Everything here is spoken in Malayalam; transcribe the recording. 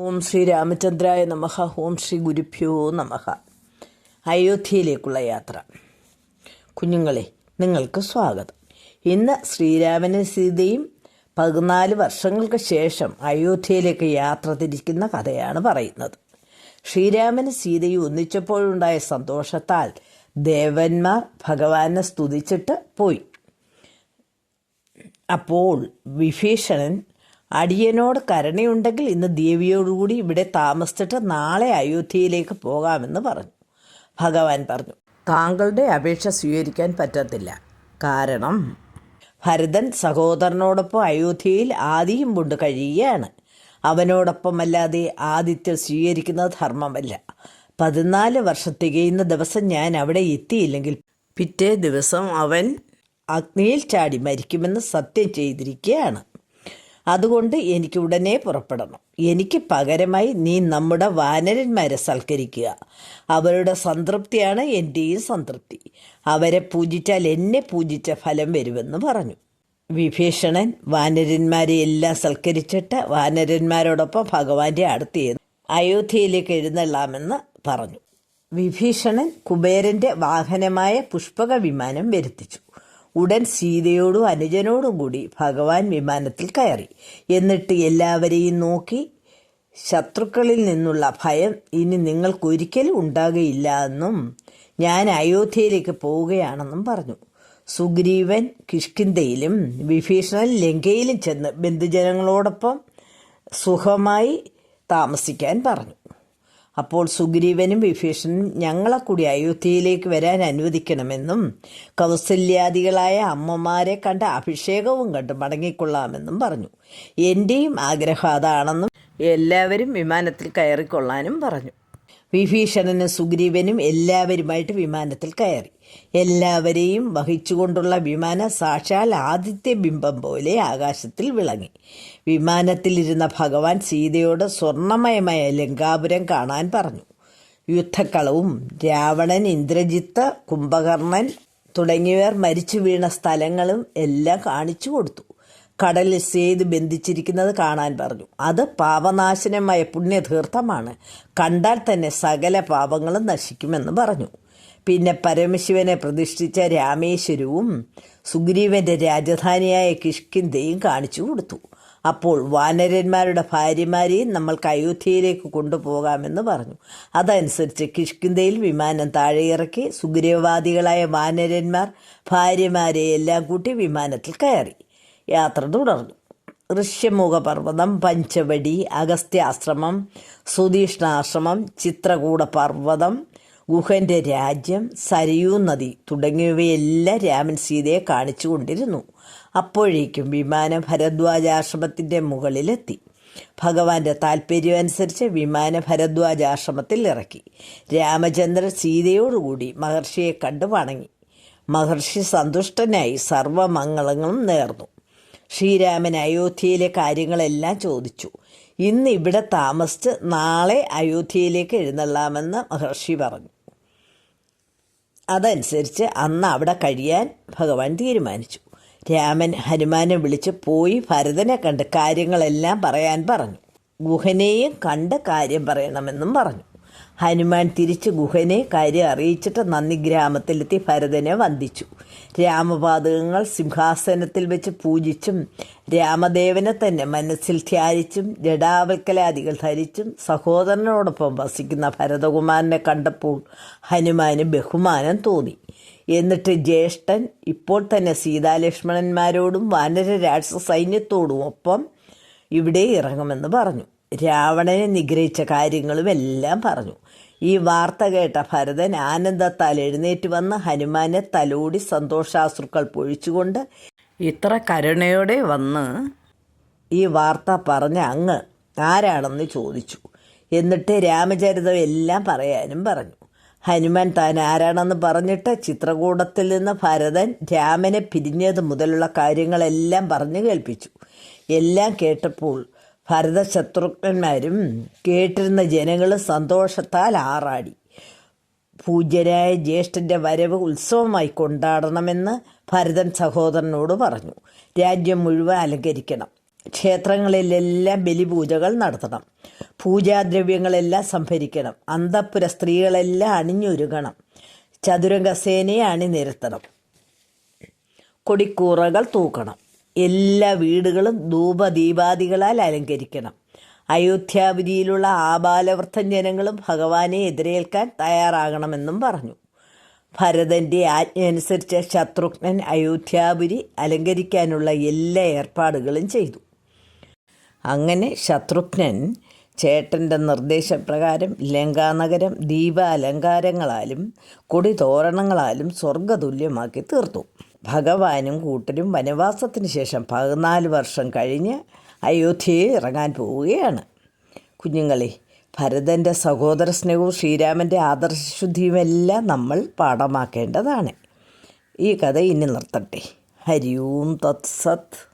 ഓം ശ്രീ രാമചന്ദ്രായ നമഹ ഓം ശ്രീ ഗുരുഭ്യോ നമഹ അയോധ്യയിലേക്കുള്ള യാത്ര. കുഞ്ഞുങ്ങളെ നിങ്ങൾക്ക് സ്വാഗതം. ഇന്ന് ശ്രീരാമനും സീതയും പതിനാല് വർഷങ്ങൾക്ക് ശേഷം അയോധ്യയിലേക്ക് യാത്ര തിരിക്കുന്ന കഥയാണ് പറയുന്നത്. ശ്രീരാമനും സീതയും ഒന്നിച്ചപ്പോഴുണ്ടായ സന്തോഷത്താൽ ദേവന്മാർ ഭഗവാനെ സ്തുതിച്ചിട്ട് പോയി. അപ്പോൾ വിഭീഷണൻ അടിയനോട് കരുണയുണ്ടെങ്കിൽ ഇന്ന് ദേവിയോടുകൂടി ഇവിടെ താമസിച്ചിട്ട് നാളെ അയോധ്യയിലേക്ക് പോകാമെന്ന് പറഞ്ഞു. ഭഗവാൻ പറഞ്ഞു താങ്കളുടെ അപേക്ഷ സ്വീകരിക്കാൻ പറ്റത്തില്ല. കാരണം ഭരതൻ സഹോദരനോടൊപ്പം അയോധ്യയിൽ ആദിയും കൊണ്ട് കഴിയുകയാണ്. അവനോടൊപ്പമല്ലാതെ ആദിത്യം സ്വീകരിക്കുന്നത് ധർമ്മമല്ല. പതിനാല് വർഷം തികയുന്ന ദിവസം ഞാൻ അവിടെ എത്തിയില്ലെങ്കിൽ പിറ്റേ ദിവസം അവൻ അഗ്നിയിൽ ചാടി മരിക്കുമെന്ന് സത്യം ചെയ്തിരിക്കുകയാണ്. അതുകൊണ്ട് എനിക്ക് ഉടനെ പുറപ്പെടണം. എനിക്ക് പകരമായി നീ നമ്മുടെ വാനരന്മാരെ സൽക്കരിക്കുക. അവരുടെ സംതൃപ്തിയാണ് എന്റെയും സംതൃപ്തി. അവരെ പൂജിച്ചാൽ എന്നെ പൂജിച്ച ഫലം വരുമെന്ന് പറഞ്ഞു. വിഭീഷണൻ വാനരന്മാരെ എല്ലാം സൽക്കരിച്ചിട്ട് വാനരന്മാരോടൊപ്പം ഭഗവാന്റെ അടുത്ത് അയോധ്യയിലേക്ക് എഴുന്നള്ളാമെന്ന് പറഞ്ഞു. വിഭീഷണൻ കുബേരന്റെ വാഹനമായ പുഷ്പക വിമാനം വരുത്തിച്ചു. ഉടൻ സീതയോടും അനുജനോടും കൂടി ഭഗവാൻ വിമാനത്തിൽ കയറി. എന്നിട്ട് എല്ലാവരെയും നോക്കി ശത്രുക്കളിൽ നിന്നുള്ള ഭയം ഇനി നിങ്ങൾക്കൊരിക്കലും ഉണ്ടാകുകയില്ല എന്നും ഞാൻ അയോധ്യയിലേക്ക് പോവുകയാണെന്നും പറഞ്ഞു. സുഗ്രീവൻ കിഷ്കിന്തയിലും വിഭീഷണൻ ലങ്കയിലും ചെന്ന് ബന്ധുജനങ്ങളോടൊപ്പം സുഖമായി താമസിക്കാൻ പറഞ്ഞു. അപ്പോൾ സുഗ്രീവനും വിഭീഷണനും ഞങ്ങളെ കൂടി അയോധ്യയിലേക്ക് വരാൻ അനുവദിക്കണമെന്നും കൗസല്യാദികളായ അമ്മമാരെ കണ്ട അഭിഷേകവും കണ്ട് മടങ്ങിക്കൊള്ളാമെന്നും പറഞ്ഞു. എന്റെയും ആഗ്രഹം അതാണെന്നും എല്ലാവരും വിമാനത്തിൽ കയറിക്കൊള്ളാനും പറഞ്ഞു. വിഭീഷണനും സുഗ്രീവനും എല്ലാവരുമായിട്ട് വിമാനത്തിൽ കയറി. എല്ലാവരെയും വഹിച്ചുകൊണ്ടുള്ള വിമാന സാക്ഷാൽ ആദിത്യ ബിംബം പോലെ ആകാശത്തിൽ വിളങ്ങി. വിമാനത്തിലിരുന്ന ഭഗവാൻ സീതയോട് സ്വർണമയമായ ലങ്കാപുരം കാണാൻ പറഞ്ഞു. യുദ്ധക്കളവും രാവണൻ ഇന്ദ്രജിത്ത് കുംഭകർണൻ തുടങ്ങിയവർ മരിച്ചു വീണ സ്ഥലങ്ങളും എല്ലാം കാണിച്ചു കൊടുത്തു. കടലിൽ സേതു ബന്ധിച്ചിരിക്കുന്നത് കാണാൻ പറഞ്ഞു. അത് പാപനാശനമായ പുണ്യതീർത്ഥമാണ്. കണ്ടാൽ തന്നെ സകല പാപങ്ങളും നശിക്കുമെന്ന് പറഞ്ഞു. പിന്നെ പരമശിവനെ പ്രതിഷ്ഠിച്ച രാമേശ്വരവും സുഗ്രീവന്റെ രാജധാനിയായ കിഷ്കിന്തയും കാണിച്ചു കൊടുത്തു. അപ്പോൾ വാനരന്മാരുടെ ഭാര്യമാരെയും നമ്മൾക്ക് അയോധ്യയിലേക്ക് കൊണ്ടുപോകാമെന്ന് പറഞ്ഞു. അതനുസരിച്ച് കിഷ്കിന്തയിൽ വിമാനം താഴെയിറക്കി സുഗ്രീവവാദികളായ വാനരന്മാർ ഭാര്യമാരെ എല്ലാം കൂട്ടി വിമാനത്തിൽ കയറി. യാത്ര തുടർന്നു. ഋഷ്യമുഖ പർവതം പഞ്ചവടി അഗസ്ത്യാശ്രമം സുധീഷ്ണാശ്രമം ചിത്രകൂട പർവതം ഗുഹന്റെ രാജ്യം സരയൂ നദി തുടങ്ങിയവയെല്ലാം രാമൻ സീതയെ കാണിച്ചു കൊണ്ടിരുന്നു. അപ്പോഴേക്കും വിമാനം ഭരദ്വാജാശ്രമത്തിന്റെ മുകളിലെത്തി. ഭഗവാന്റെ താല്പര്യമനുസരിച്ച് വിമാന ഭരദ്വാജാശ്രമത്തിൽ ഇറക്കി. രാമചന്ദ്രൻ സീതയോടുകൂടി മഹർഷിയെ കണ്ടു വണങ്ങി. മഹർഷി സന്തുഷ്ടനായി സർവമംഗളങ്ങളും നേർന്നു. ശ്രീരാമൻ അയോധ്യയിലെ കാര്യങ്ങളെല്ലാം ചോദിച്ചു. ഇന്ന് ഇവിടെ താമസിച്ച് നാളെ അയോധ്യയിലേക്ക് എഴുന്നള്ളാമെന്ന് മഹർഷി പറഞ്ഞു. അതനുസരിച്ച് അന്ന് അവിടെ കഴിയാൻ ഭഗവാൻ തീരുമാനിച്ചു. രാമൻ ഹനുമാനെ വിളിച്ച് പോയി ഭരതനെ കണ്ട് കാര്യങ്ങളെല്ലാം പറയാൻ പറഞ്ഞു. ഗുഹനെയും കണ്ട് കാര്യം പറയണമെന്നും പറഞ്ഞു. ഹനുമാൻ തിരിച്ച് ഗുഹനെ കാര്യം അറിയിച്ചിട്ട് നന്ദി ഗ്രാമത്തിലെത്തി ഭരതനെ വന്ദിച്ചു. രാമപാതകങ്ങൾ സിംഹാസനത്തിൽ വെച്ച് പൂജിച്ചും രാമദേവനെ തന്നെ മനസ്സിൽ ധ്യാനിച്ചും ജഡാവൽക്കലാദികൾ ധരിച്ചും സഹോദരനോടൊപ്പം വസിക്കുന്ന ഭരതകുമാരനെ കണ്ടപ്പോൾ ഹനുമാന് ബഹുമാനം തോന്നി. എന്നിട്ട് ജ്യേഷ്ഠൻ ഇപ്പോൾ തന്നെ സീതാലക്ഷ്മണന്മാരോടും വാനര രാക്ഷസ സൈന്യത്തോടും ഒപ്പം ഇവിടെ ഇറങ്ങുമെന്ന് പറഞ്ഞു. രാവണനെ നിഗ്രഹിച്ച കാര്യങ്ങളും എല്ലാം പറഞ്ഞു. ഈ വാർത്ത കേട്ട ഭരതൻ ആനന്ദത്താൽ എഴുന്നേറ്റ് വന്ന് ഹനുമാനെ തലോടി സന്തോഷാശ്രുക്കൾ പൊഴിച്ചുകൊണ്ട് ഇത്ര കരുണയോടെ വന്ന് ഈ വാർത്ത പറഞ്ഞ അങ്ങ് ആരാണെന്ന് ചോദിച്ചു. എന്നിട്ട് രാമചരിതം എല്ലാം പറയാനും പറഞ്ഞു. ഹനുമാൻ താൻ ആരാണെന്ന് പറഞ്ഞിട്ട് ചിത്രകൂടത്തിൽ നിന്ന് ഭരതൻ രാമനെ പിരിഞ്ഞത് മുതലുള്ള കാര്യങ്ങളെല്ലാം പറഞ്ഞു കേൾപ്പിച്ചു. എല്ലാം കേട്ടപ്പോൾ ഭരതശത്രുഘ്നന്മാരും കേട്ടിരുന്ന ജനങ്ങൾ സന്തോഷത്താൽ ആറാടി. പൂജ്യനായ ജ്യേഷ്ഠന്റെ വരവ് ഉത്സവമായി കൊണ്ടാടണമെന്ന് ഭരതൻ സഹോദരനോട് പറഞ്ഞു. രാജ്യം മുഴുവൻ അലങ്കരിക്കണം. ക്ഷേത്രങ്ങളിലെല്ലാം ബലിപൂജകൾ നടത്തണം. പൂജാദ്രവ്യങ്ങളെല്ലാം സംഭരിക്കണം. അന്തപ്പുര സ്ത്രീകളെല്ലാം അണിഞ്ഞൊരുങ്ങണം. ചതുരംഗസേനയെ അണിനിരത്തണം. കൊടിക്കൂറകൾ തൂക്കണം. എല്ലാ വീടുകളും ധൂപദീപാദികളാൽ അലങ്കരിക്കണം. അയോധ്യാപുരിയിലുള്ള ആബാലവൃദ്ധം ജനങ്ങളും ഭഗവാനെ എതിരേൽക്കാൻ തയ്യാറാകണമെന്നും പറഞ്ഞു. ഭരതന്റെ ആജ്ഞയനുസരിച്ച് ശത്രുഘ്നൻ അയോധ്യാപുരി അലങ്കരിക്കാനുള്ള എല്ലാ ഏർപ്പാടുകളും ചെയ്തു. അങ്ങനെ ശത്രുഘ്നൻ ചേട്ടന്റെ നിർദ്ദേശപ്രകാരം ലങ്കാനഗരം ദീപാലങ്കാരങ്ങളാലും കൊടിതോരണങ്ങളാലും സ്വർഗതുല്യമാക്കി തീർത്തു. ഭഗവാനും കൂട്ടരും വനവാസത്തിന് ശേഷം പതിനാല് വർഷം കഴിഞ്ഞ് അയോധ്യയിൽ ഇറങ്ങാൻ പോവുകയാണ്. കുഞ്ഞുങ്ങളെ ഭരതന്റെ സഹോദര സ്നേഹവും ശ്രീരാമന്റെ ആദർശശുദ്ധിയുമെല്ലാം നമ്മൾ പാഠമാക്കേണ്ടതാണ്. ഈ കഥ ഇനി നിർത്തട്ടെ. ഹരി ഓം തത്സത്.